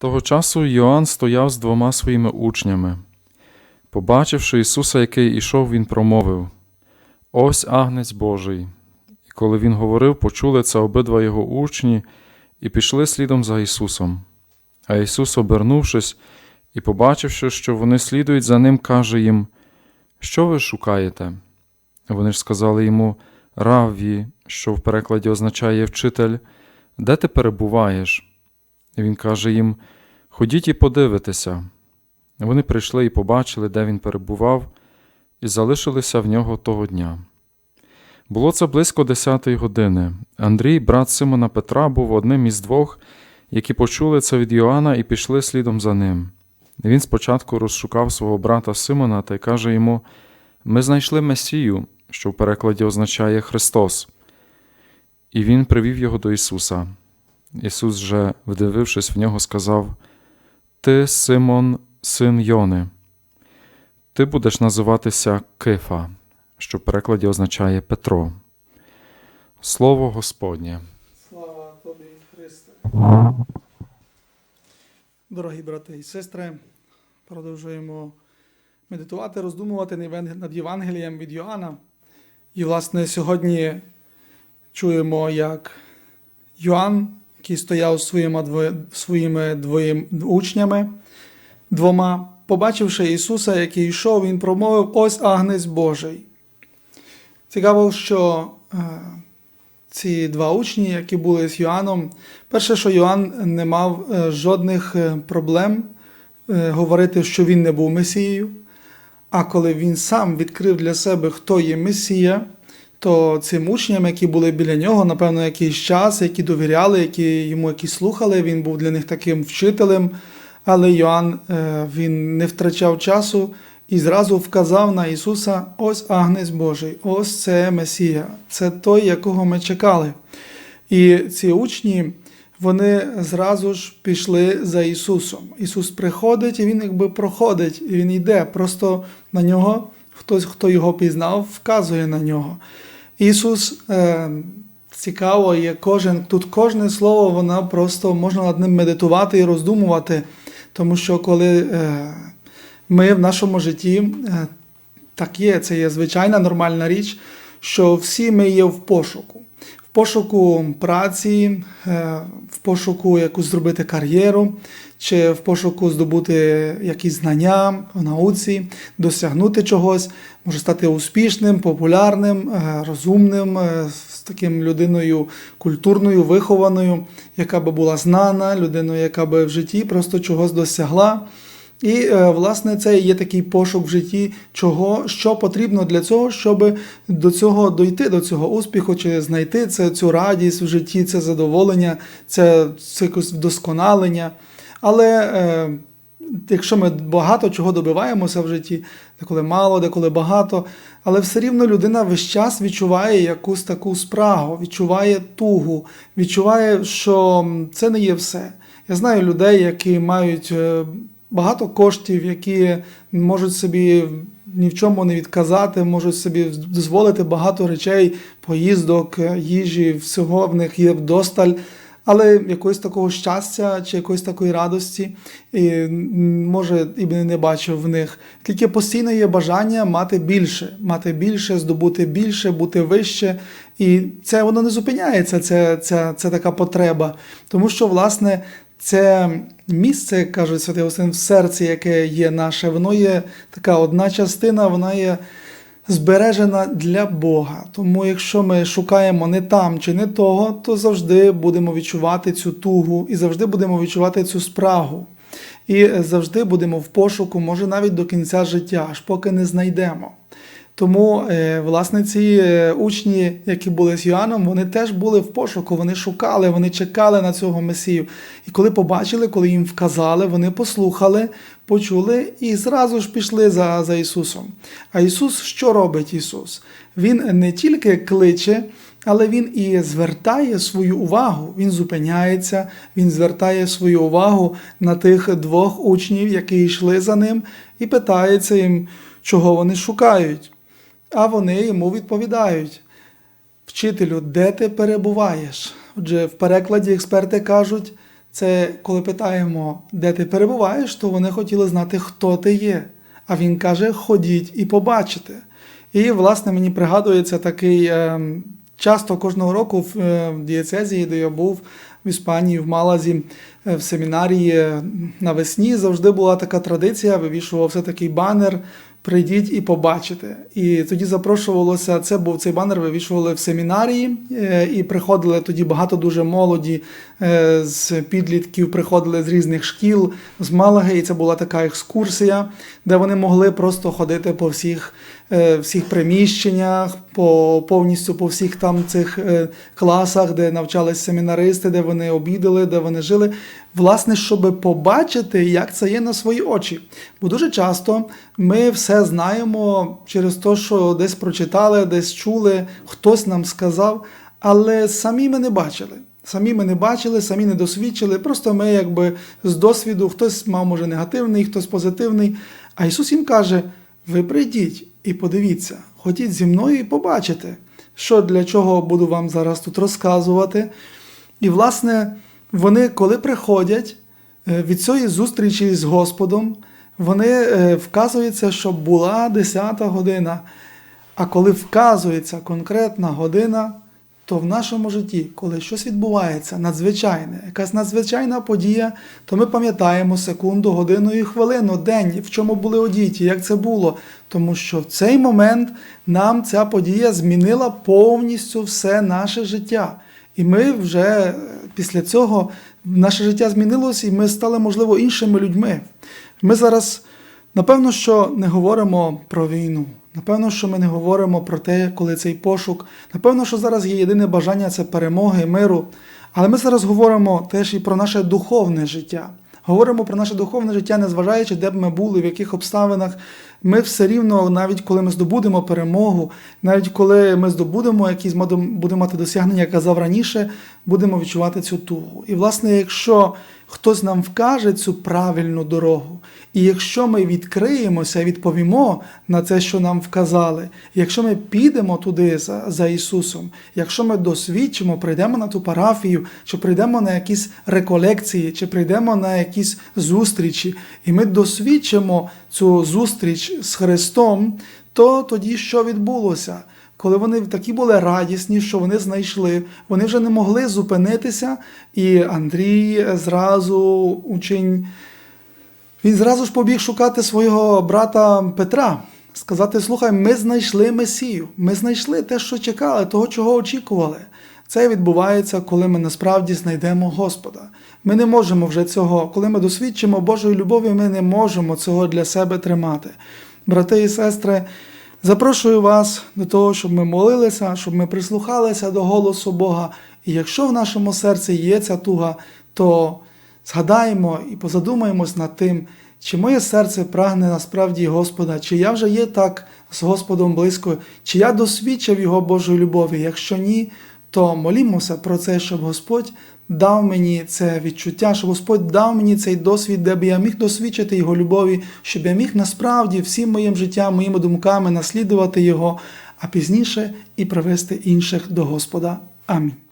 Того часу Йоанн стояв з двома своїми учнями. Побачивши Ісуса, який ішов, він промовив: Ось агнець Божий. І коли він говорив, почули це обидва його учні і пішли слідом за Ісусом. А Ісус, обернувшись і побачивши, що вони слідують за ним, каже їм: Що ви шукаєте? Вони ж сказали йому Равві, що в перекладі означає вчитель, де ти перебуваєш? Він каже їм: Ходіть і подивитеся. Вони прийшли і побачили, де він перебував, і залишилися в нього того дня. Було це близько десятої години. Андрій, брат Симона Петра, був одним із двох, які почули це від Йоанна і пішли слідом за ним. Він спочатку розшукав свого брата Симона та й каже йому: Ми знайшли Месію, що в перекладі означає Христос. І він привів його до Ісуса. Ісус же, вдивившись в нього, сказав: Ти, Симон, син Йони, ти будеш називатися Кифа, що в перекладі означає Петро. Слово Господнє. Слава тобі, Христе. Дорогі брати і сестри, продовжуємо медитувати, роздумувати над Євангелієм від Йоанна. І, власне, сьогодні чуємо, як Йоанн, який стояв своїми, своїми двоїм учнями, двома, побачивши Ісуса, який йшов, Він промовив: Ось агнець Божий. Цікаво, що е, ці два учні, які були з Йоанном, перше, що Йоанн не мав е, жодних е, проблем говорити, що він не був Месією. А коли він сам відкрив для себе, хто є Месія, то цим учням, які були біля нього, напевно, якийсь час, які довіряли, які йому які слухали, він був для них таким вчителем. Але Йоанн він не втрачав часу і зразу вказав на Ісуса: ось Агнець Божий, ось це Месія, це той, якого ми чекали. І ці учні, вони зразу ж пішли за Ісусом. Ісус приходить, і Він якби проходить, і Він йде. Просто на нього хтось, хто його пізнав, вказує на нього. Ісус. Е, Цікаво, є кожен тут кожне слово, вона просто можна над ним медитувати і роздумувати, тому що коли е, ми в нашому житті е, так є, це є звичайна нормальна річ, що всі ми є в пошуку. Пошуку праці, е, в пошуку якусь зробити кар'єру, чи в пошуку здобути якісь знання в науці, досягнути чогось, може стати успішним, популярним, е, розумним, з таким людиною культурною, вихованою, яка би була знана, людиною, яка би в житті просто чогось досягла. І, е, власне, це є такий пошук в житті, чого, що потрібно для цього, щоб до цього дойти, до цього успіху, чи знайти це, цю радість в житті, це задоволення, це, це якось вдосконалення. Але е, якщо ми багато чого добиваємося в житті, деколи мало, деколи багато, але все рівно людина весь час відчуває якусь таку спрагу, відчуває тугу, відчуває, що це не є все. Я знаю людей, які мають. Е, багато коштів, які можуть собі ні в чому не відказати, можуть собі дозволити багато речей, поїздок, їжі, всього в них є вдосталь. Але якогось такого щастя чи якоїсь такої радості, і, може, і не бачив в них. Тільки постійно є бажання мати більше, мати більше, здобути більше, бути вище. І це воно не зупиняється, це, це, це така потреба. Тому що, власне, це місце, каже Святий Осин, в серці, яке є наше, воно є така одна частина, вона є збережена для Бога. Тому, якщо ми шукаємо не там чи не того, то завжди будемо відчувати цю тугу і завжди будемо відчувати цю спрагу. І завжди будемо в пошуку, може навіть до кінця життя, аж поки не знайдемо. Тому, е, власне, ці е, учні, які були з Йоанном, вони теж були в пошуку, вони шукали, вони чекали на цього Месію. І коли побачили, коли їм вказали, вони послухали, почули і зразу ж пішли за, за Ісусом. А Ісус, що робить Ісус? Він не тільки кличе. Але він і звертає свою увагу, він зупиняється, він звертає свою увагу на тих двох учнів, які йшли за ним, і питається їм, чого вони шукають. А вони йому відповідають: Вчителю, де ти перебуваєш? Отже, в перекладі експерти кажуть, Це коли питаємо, де ти перебуваєш, то вони хотіли знати, хто ти є. А він каже: ходіть і побачите. І, власне, мені пригадується такий е, часто кожного року в, е, дієцезії, де я був в Іспанії, в Малазі, е, в семінарії е, навесні завжди була така традиція, вивішувався такий банер. Прийдіть і побачите. І тоді запрошувалося. Це був цей банер, вивішували в семінарії, е, і приходили тоді багато дуже молоді е, з підлітків, приходили з різних шкіл, з Малаги, і це була така екскурсія, де вони могли просто ходити по всіх, всіх приміщеннях, по повністю по всіх там цих е, класах, де навчались семінаристи, де вони обідали, де вони жили. Власне, щоб побачити, як це є на свої очі. Бо дуже часто ми все знаємо через те, що десь прочитали, десь чули, хтось нам сказав, але самі ми не бачили. Самі ми не бачили, самі не досвідчили. Просто ми, якби з досвіду, хтось мав може негативний, хтось позитивний. А Ісус їм каже: ви прийдіть і подивіться, ходіть зі мною і побачите, що для чого буду вам зараз тут розказувати. І, власне, вони, коли приходять е, від цієї зустрічі з Господом, вони вказуються, що була 10 година. А коли вказується конкретна година, то в нашому житті, коли щось відбувається надзвичайне, якась надзвичайна подія, то ми пам'ятаємо секунду, годину і хвилину, день, в чому були одіті, як це було. Тому що в цей момент нам ця подія змінила повністю все наше життя. І ми вже е, після цього наше життя змінилось, і ми стали, можливо, іншими людьми. Ми зараз, напевно, що не говоримо про війну. Напевно, що ми не говоримо про те, коли цей пошук. Напевно, що зараз є єдине бажання це перемоги, миру. Але ми зараз говоримо теж і про наше духовне життя. Говоримо про наше духовне життя, незважаючи, де б ми були, в яких обставинах. Ми все рівно, навіть коли ми здобудемо перемогу, навіть коли ми здобудемо якісь будемо мати досягнення, як казав раніше, будемо відчувати цю тугу. І, власне, якщо хтось нам вкаже цю правильну дорогу, і якщо ми відкриємося, відповімо на це, що нам вказали, якщо ми підемо туди за, за Ісусом, якщо ми досвідчимо, прийдемо на ту парафію, чи прийдемо на якісь реколекції, чи прийдемо на якісь зустрічі, і ми досвідчимо цю зустріч з Христом, то тоді що відбулося? Коли вони такі були радісні, що вони знайшли, вони вже не могли зупинитися, і Андрій зразу учень. Він зразу ж побіг шукати свого брата Петра, сказати: слухай, ми знайшли Месію, ми знайшли те, що чекали, того, чого очікували. Це відбувається, коли ми насправді знайдемо Господа. Ми не можемо вже цього, коли ми досвідчимо Божої любові, ми не можемо цього для себе тримати. Брати і сестри, запрошую вас до того, щоб ми молилися, щоб ми прислухалися до голосу Бога. І якщо в нашому серці є ця туга, то згадаємо і позадумаємось над тим, чи моє серце прагне насправді Господа, чи я вже є так з Господом близько, чи я досвідчив Його Божої любові. Якщо ні, то молімося про це, щоб Господь дав мені це відчуття, щоб Господь дав мені цей досвід, де б я міг досвідчити Його любові, щоб я міг насправді всім моїм життям, моїми думками наслідувати Його, а пізніше і привести інших до Господа. Амінь.